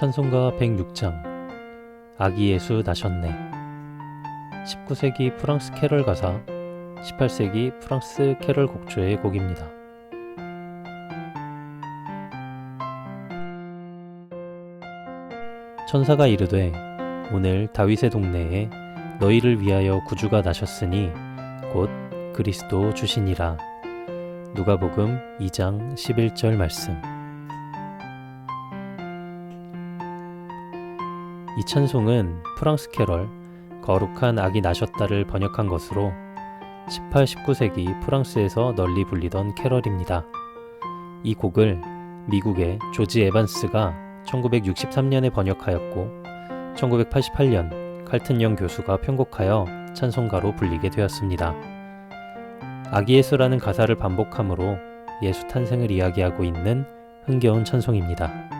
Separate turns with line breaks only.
찬송가 106장 아기 예수 나셨네 19세기 프랑스 캐럴 가사 18세기 프랑스 캐럴 곡조의 곡입니다. 천사가 이르되 오늘 다윗의 동네에 너희를 위하여 구주가 나셨으니 곧 그리스도 주시니라. 누가복음 2장 11절 말씀. 이 찬송은 프랑스 캐럴 거룩한 아기 나셨다를 번역한 것으로 18, 19세기 프랑스에서 널리 불리던 캐럴입니다. 이 곡을 미국의 조지 에반스가 1963년에 번역하였고 1988년 칼튼 영 교수가 편곡하여 찬송가로 불리게 되었습니다. 아기 예수라는 가사를 반복함으로 예수 탄생을 이야기하고 있는 흥겨운 찬송입니다.